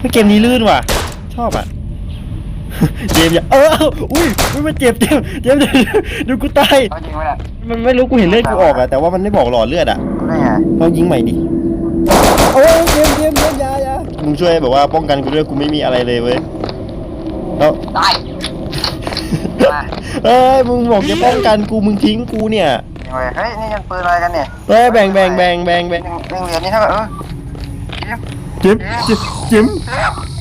เฮ้ยเกมนี้ลื่นว่ะ ชอบอะเจมส์อย่าเอออุ้ยอุ้ยมันเจ็บเจมส์เจมส์เดี๋ยวดูกูตายเอาจริงไหมเนี่ยมันไม่รู้กูเห็นเลือดกูออกอะแต่ว่ามันไม่บอกหลอดเลือดอะได้ไงลองยิงใหม่ดิโอ้ยเจมส์เจมส์เจมส์อยาอยามึงช่วยแบบว่าป้องกันกูด้วยกูไม่มีอะไรเลยเว้ยแล้วได้มาเอ้ยมึงบอกจะป้องกันกูมึงทิ้งกูเนี่ยยังไงเฮ้ยนี่ยังปืนอะไรกันเนี่ยเฮ้ยแบ่งแบ่งแบ่งแบ่งแบ่งเรื่องเรียนนี่ถ้าแบบเออเจมส์เจมส์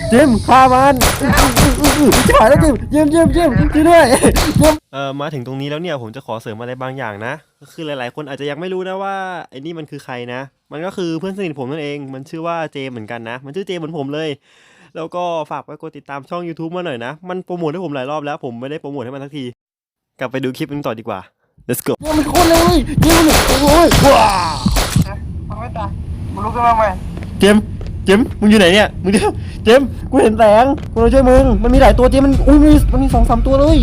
เจมส์ฆ่ามันจะหายแล้วเจมส์เจมส์เจมส์เจมส์ช่วยด้วยเจมส์เออมาถึงตรงนี้แล้วเนี่ยผมจะขอเสริมอะไรบางอย่างนะ ก็คือหลายๆ คนอาจจะยังไม่รู้นะว่าไอ้นี่มันคือใครนะ มันก็คือเพื่อนสนิทผมนั่นเอง มันชื่อว่าเจมส์เหมือนกันนะ มันชื่อเจมส์เหมือนผมเลย แล้วก็ฝากไปกดติดตามช่อง YouTube มาหน่อยนะ มันโปรโมทให้ผมหลายรอบแล้ว ผมไม่ได้โปรโมทให้มันสักที กลับไปดูคลิปกันต่อดีกว่า let's go มันโคตรเลยเจมส์โอ้ยว้ามันไม่ตายมึงลุกขึ้นมาไหม เจมส์เจมส์มึงอยู่ไหนเนี่ย มึงเดี๋ยวเจมส์กูเห็นแสงกูมาช่วยมึง มันมีหลายตัวเจมส์มัน อุ้ยมีมันมีสองสามตัวเลย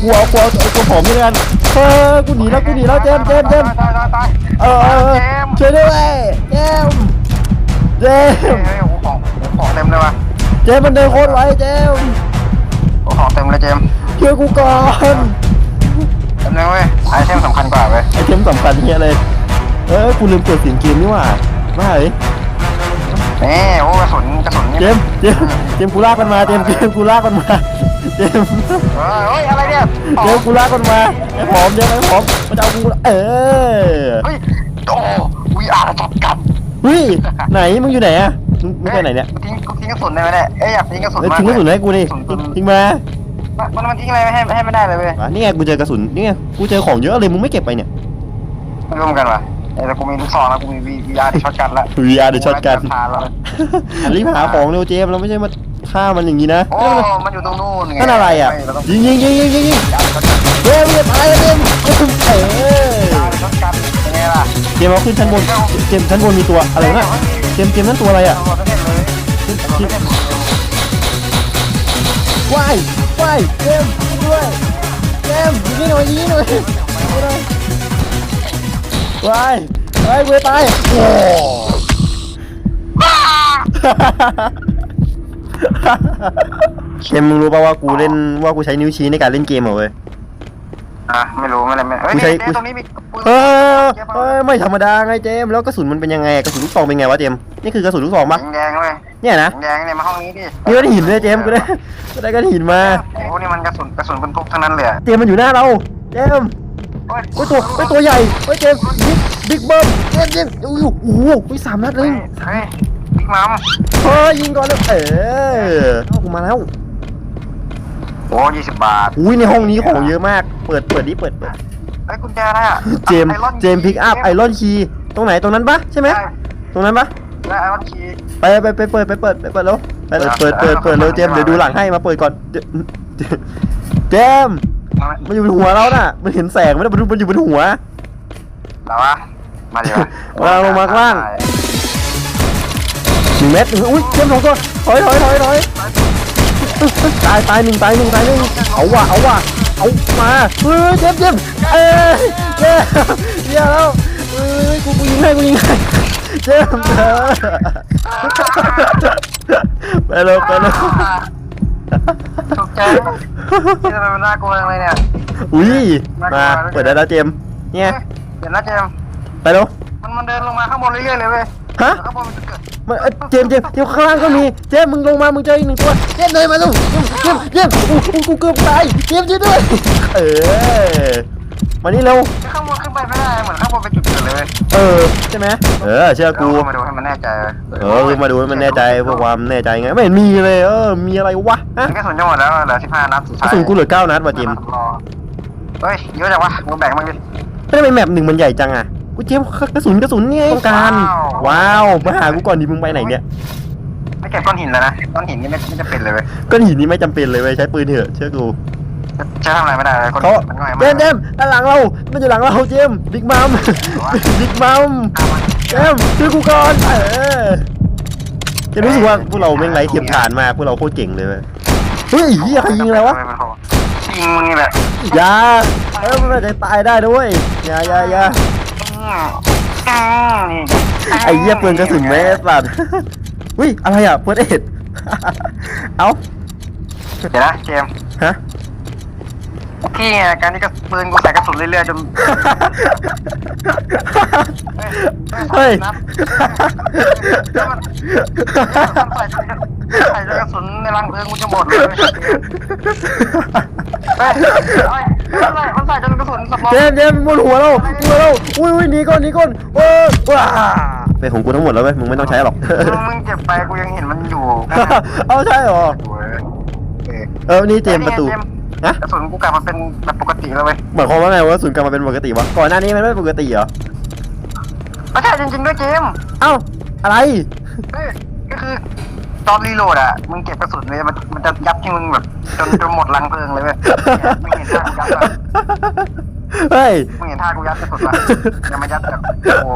กูเอากูเอาเอาตัวผอมนี่แล้วกันเออกูหนีแล้วกูหนีแล้วเจมส์เจมส์เจมส์ตายตายตายเออเออเออเจมส์ช่วยด้วยเจมส์เจเฮ้ยมส์เฮ้ยโอ้โหของของเต็มเลยว่ะเจมส์มันเดินโคตรไวเจมส์โอ้ของเต็มเลยเจมส์ช่วยกูก่อนเต็มเลยเว้ยไอเทมสำคัญกว่าเว้ยไอเทมสำคัญเฮียเลย เออกูลืมเปิดเสียงเกมนี่หว่าไม่ นี่โอ้กระสุนกระสุนนี่เจมส์เจมส์เจมส์กูลากมันมาเจมส์เจมส์กูลากมันมาเจมส์เออเฮ้ยอะไรเนี่ยเจมส์กูลากมันมาไอ้ผอมเจมส์ไอ้ผอมมันจะเอากูเออเฮ้ยโอ้วีอาร์จัดกันเฮ้ยไหนมึงอยู่ไหนอะมึงมึงไปไหนเนี่ยทิ้งทิ้งกระสุนได้ไหมเนี่ยเอ้ยอยากทิ้งกระสุนเอ้ยมากทิ้งกระสุนเลยให้กูดิกระสุนทิ้งทิ้งมามันมันทิ้งอะไรไม่ให้ให้ไม่ได้เลยเว้ยอะนี่ไงกูเจอกระสุนนี่ไงกูเจอของเยอะเลยมึงไม่เก็บไปเนี่ยไม่รู้เหมือนกันว่ะ แต่กูมีลูกซองแล้วกูมีวีอาร์ที่ช็อตกันละ VR เดี๋ยวช็อตกันพาแล้วรีบหาของเร็วเจมส์เราไม่ใช่มาฆ่ามันอย่างนี้นะโอ้ มันอยู่ตรงนู้นไงนั่นอะไรอะเราต้องยิงยิงยิงยิงยิงยิงยาร์ช็อตกันเฮ้ยมึงจะตายแล้วเจมส์เจมส์เออยาร์ช็อตกันเป็นไงล่ะเจมส์เอาขึ้นชั้นบนเจมส์ชั้นบนมีตัวอะไรวะน่ะเจมส์เจมส์นั่นตัวอะไรอะตำรวจประเทศเลยตำรวจประเทศเลยว้ายว้ายเจมส์ช่วยด้วยเจมส์ยิงนี่หน่อยยิงนี่หน่อยยิงนี่หน่อย ว้ายว้ายกูจะตายโอ้เจมส์มึงรู้ป่าวว่ากูเล่นว่ากูใช้นิ้วชี้ในการเล่นเกมเหรอเว้ย อะไม่รู้ไม่อะไรไม่เฮ้ยกูใช้นี่ตรงนี้มีปืนเออเอ้ยไม่ธรรมดาไงเจมส์แล้วกระสุนมันเป็นยังไงกระสุนลูกซองเป็นไงวะเจมส์นี่คือกระสุนลูกซองปะแดงๆเลยเนี่ยนะแดงๆเนี่ยมาห้องนี้ดินี่ก็ได้หินเลยเจมส์กูได้กูได้ก้อนหินมาโอ้นี่มันกระสุนกระสุนบรรทุกทั้งนั้นเลยอะเจมส์มันอยู่หน้าเรา เจมส์ โอ้ยโอ้ยตัวโอ้ยตัวใหญ่โอ้ยเจมส์บิ๊กบิ๊กเบิ้มเจมส์เจมส์โอ้โหโอ้โหไปสามนัดเลเฮ้ยยเฮ้ยบิ๊กมัมเฮ้ยยิงก่อนเลยเออเข้ากูมาแล้วโอ้ยี่สิบบาทอุ้ยในห้องนี้ของเยอะมาก เปิดเปิดดิเปิดเปิดเฮ้ยกุญแจอะไรอะเจมส์ไอรอนเจมส์พิกอัพไอรอนคีย์ตรงไหนตรงนั้นปะใช่ไหมใช่ตรงนั้นปะได้ไอรอนคีย์ไปไปไปเปิดไปเปิดไปเปิดแล้วไปเปิดเปิดเปิดเปิดเร็วเจมส์เดี๋ยวดูหลังให้มาเปิดก่อนเจเจ มส์มันอยู่บนหัวเราน่ะ มันเห็นแสงไหมมันมันอยู่บนหัว แล้ววะมาดีวะวางลงมาข้างล่าง หนึ่งเมตรหนึ่งอุ้ยเจมส์สองตัวถอยถอยถอยถอยตายตายหนึ่งตายหนึ่งตายหนึ่งเอาว่ะเอาว่ะเอามาเฮ้ยเจมส์เจมส์เอ้ยเจมส์เดี๋ยวแล้วเอ้ยกูกูยิงให้กูยิงให้เจมส์เออไปเร็วไปเร็ว ตกใจที่ทำไมมันน่ากลัวจังเลยเนี่ย อุ้ยมาเปิดได้แล้วเจมส์เนี่ยเดี๋ยวนะเจมส์ไปเร็วมันมันเดินลงมาข้างบนเรื่อยๆเลยเว้ยฮะ แล้วข้างบนมันจะเกิดมันเอ้ยเจมส์เจมส์เจมส์ข้างล่างก็มีเจมส์มึงลงมา มึงเจออีกหนึ่งตัวเจมส์เลยมาลูกเจมส์เจมส์อู้อู้กูเกือบตายเจมส์ช่วยด้วย เออ มานี่เร็ว ข้างบนขึ้นไปไม่ได้เหมือนข้างบนเป็นจุดเกิดเลยเว้ยเออ ใช่ไหมเออ เชื่อกู เอามาดูให้มันแน่ใจเว้ยเออมาดูให้มันแน่ใจเพื่อความแน่ใจไง ไม่เห็นมีเลย เออ มีอะไรวะฮะมันกระสุนจะหมดแล้วเหลือสิบห้านัดสุดกท้าระยสุนกูเหลือเก้านัดว่ะเจมส์รอเฮ้ยเยอะจังวะมึงแบ่งมันดิทำไมแมปหนึ่งมันใหญ่จังอะกูเจมส์กระสุนกระสุนไงต้องการ ว้าว มาหากูก่อนดิมึงไปไหนเนี่ย ไม่เก็บก้อนหินแล้วนะก้อนหินนี่ไม่ไม่จะเป็นเลยเว้ยก้อนหินนี้ไม่จำเป็นเลยเว้ยใช้ปืนเถอะเชื่อกู จะทำอะไรไม่ได้เลยก้อนเขาหินมันง่ายเจมากมส์เจมส์ด้านหลังเรา มันอยู่หลังเราเจมส์บิ๊กมัม บิ๊กมัม เจมส์ช่วยกูก่อน เออจะรู้สึกว่าพวกเราแม่งไรเทียมทานมากพวกเราโคตรเก่งเลยเว้ยเฮ้ยเหี้ยใครยิงอะไรวะยิงมึงนี่แหละอย่าเออมันอาจจะตายได้ด้วยอย่าอย่าอย่าไอ้เหี้ยปืนกระสุนแม่สัตว์อุ้ยอะไรอะเฟิร์สเอ็ด เอาเดี๋ยวนะเจมส์ฮะ พี่ไงการที่กระปืนกูใส่กระสุนเรื่อยๆจนเฮ้ยนับแล้วมันใส่ใส่กระสุนในรังเพลิงกูจะหมดเลยเฮ้ยเฮ้ยมันใส่มันใส่จนกระสุนสมองเจมส์เจมส์บนหัวเราหัวเราอุ้ยอุ้ยหนีก่อนหนีก่อนโอ้ว้าเป็นของกูทั้งหมดแล้วเว้ยมึงไม่ต้องใช้หรอกมึงเก็บไปกูยังเห็นมันอยู่เอาใช่เหรอเว้ยเออเออนี่เจมส์ประตูเจมส์ ฮะ กระสุนกูกลับมาเป็นแบบปกติแล้วเว้ยหมายความว่าไงว่าศูนย์กลับมาเป็นปกติวะก่อนหน้านี้มันไม่ปกติเหรอไม่ใช่จริงๆด้วยเจมส์เอ้าอะไรเอ้ยก็คือตอนรีโหลดอะมึงเก็บกระสุนเลยมันมันจะยัดที่มึงแบบจนจนหมดรังเพลิงเลยเว้ยมึงเห็นท่ากูยัดปะเฮ้ย มึงเห็นท่ากูยัดกระสุนปะอย่ามายัดแบบโอ้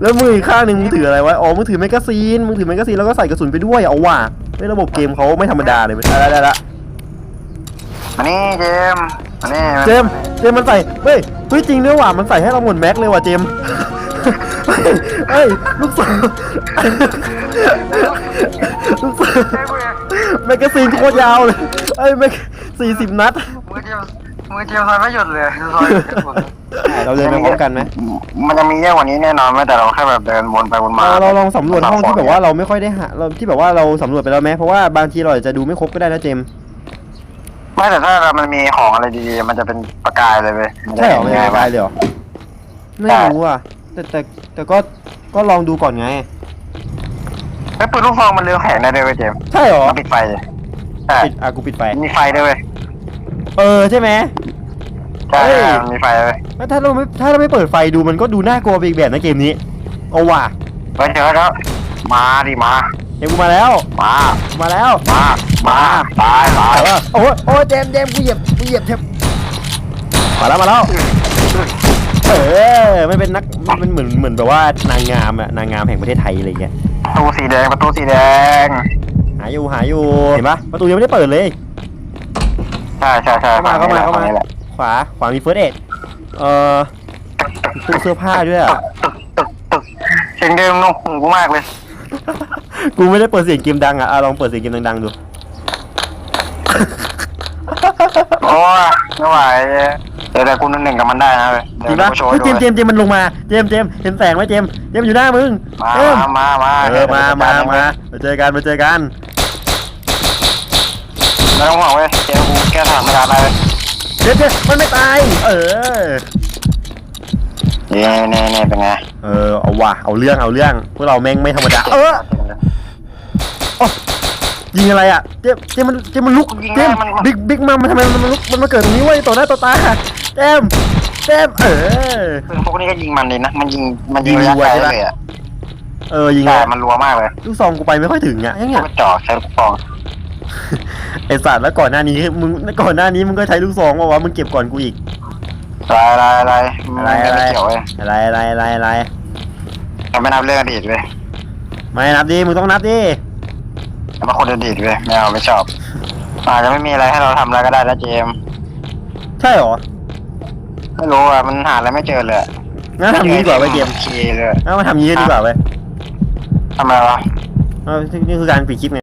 แล้วมืออีกข้างหนึ่งมึงถืออะไรไว้ อ๋อ มึงถือแมกกาซีน มึงถือแมกกาซีนแล้วก็ใส่กระสุนไปด้วย เอาว่ะเฮ้ยระบบเกมเขาไม่ธรรมดาเลยเว้ยได้ได้ได้ละ มานี่เจมส์มานี่เจมส์เจมส์มันใส่เฮ้ยเฮ้ยจริงด้วยว่ะมันใส่ให้เราหมดแม็กเลยว่ะเจมส์เฮ้ยลูกศรลูกศรเจมส์แมกกาซีนโคตรยาวเลยเอ้ยแม็กสี่สิบนัด มือเจมส์มือเจมส์ซอยไม่หยุดเลยซอยกระสุนเราเดินไปพร้อมกันไหม มันจะมีเยอะกว่านี้แน่นอนไหมแต่เราแค่แบบเดินวนไปวนมาเราเราลองสำรวจห้องที่แบบว่าเราไม่ค่อยได้หาเราที่แบบว่าเราสำรวจไปแล้วไหมเพราะว่าบางทีเราอาจจะดูไม่ครบก็ได้นะเจมส์ ไม่แต่ถ้ามันมีของอะไรดีๆ มันจะเป็นประกายเลยเว้ยมันจะใช่เหรอเห็นไม่ง่ายได้เลยเหรอไม่รู้อะ แต่แต่แต่ก็ก็ลองดูก่อนไง ไอ้ยปืนลูกซองมันเรืองแสงได้ด้วยเว้ยเจมส์ใช่เหรอมันปิดไฟเลยใช่ปิดอะกูปิดไฟมีไฟด้วยเว้ยเออใช่ไหม ใช่เฮ้ยมีไฟเลยแล้วถ้าเราไม่ถ้าเราไม่เปิดไฟดูมันก็ดูน่ากลัวไปอีกแบบนะเกมนี้เอาว่ะเฮ้ยเจอแล้วมาดิมา เดี๋ยวกูมาแล้วมามาแล้วมามาตายตายแต่ว่าโอ้ยโอ้ยเจมส์เจมส์กูเหยียบกูเหยียบเทปมาแล้วมาแล้วเออไม่เป็นนักมันเป็นเหมือนเหมือนแบบว่านางงามอะนางงามแห่งประเทศไทยอะไรเงี้ยประตูสีแดงประตูสีแดงหาอยู่หาอยู่เห็นปะประตูยังไม่ได้เปิดเลยใช่ใช่ใช่เข้ามาเข้ามาเข้ามาฝั่งนี้แหละขวาขวามีเฟิร์สเอ็ดเอ่อตู้เสื้อผ้าด้วยอะตึกตึกตึกเสียงเดิมนุ่มหูกูมากเลย กูไม่ได้เปิดเสียงเกมดังอะอะลองเปิดเสียงเกมดังๆดู โอ้ยไม่ไหวเดี๋ยวแต่กูนั่นหนึ่งกับมันได้นะเว้ยจริเดี๋ยวงปะกูโชว์เฮ้ยดูเจมส์เจมส์เจมส์มันลงมา เจมส์เจมส์เห็นแสงไหมเจมส์เจมส์อยู่หน้ามึงมาเจมส์มามาเออมามามามาเจอกันมาเจอกัน ไม่ต้องห่วงเว้ยเจมกูแก้สถานการณ์ได้เว้ยเจมส์เจมส์มันไม่ตาย เออ นี่นี่นี่เป็นไงเออ เอาว่ะ เอาเรื่อง เอาเรื่อง พวกเราแม่งไม่ธรรมดา เออโอ๊ย ยิงอะไรอะเจมส์เจมส์มันเจมส์มันลุกเจมส์บิ๊กบิ๊กมัมมันทำไมมันลุกมันมาเกิดตรงนี้เว้ยต่อหน้าต่อตาเจมส์เจมส์เออปืนพวกนี้ก็ยิงมันดีนะ มันยิง มันยิงระยะยิงรัวไกลใช่ปะ เลยอะเออยิงใช่อะมันรัวมากเลยลูกซองกูไปไม่ค่อยถึงอะยังไงก็จ่อใช้ลูกซองไอสัตว์แล้วก่อนหน้านี้มึงก่อนหน้านี้มึงก็ใช้ลูกซองว่าวะมึงเก็บก่อนกูอีกอะไรอะไรอะไรอะไร ไม่อะไรเกี่ยวเลยอะไรอะไรอะไรอะไรเราไม่นับเรื่องอดีตเลยไม่นับดิมึงต้องนับดิ เราเป็นคนอดีตเลยไม่เอาไม่ชอบอาจจะไม่มีอะไรให้เราทำแล้วก็ได้นะเจมส์ใช่เหรอไม่รู้อะมันหาอะไรไม่เจอเลยอะงั้นทำงี้ดีกว่าไปเกมโอเคเลยงั้นมาทำงี้ดีกว่าไปทำอะไรวะ เออนี่คือการปิดคลิปไง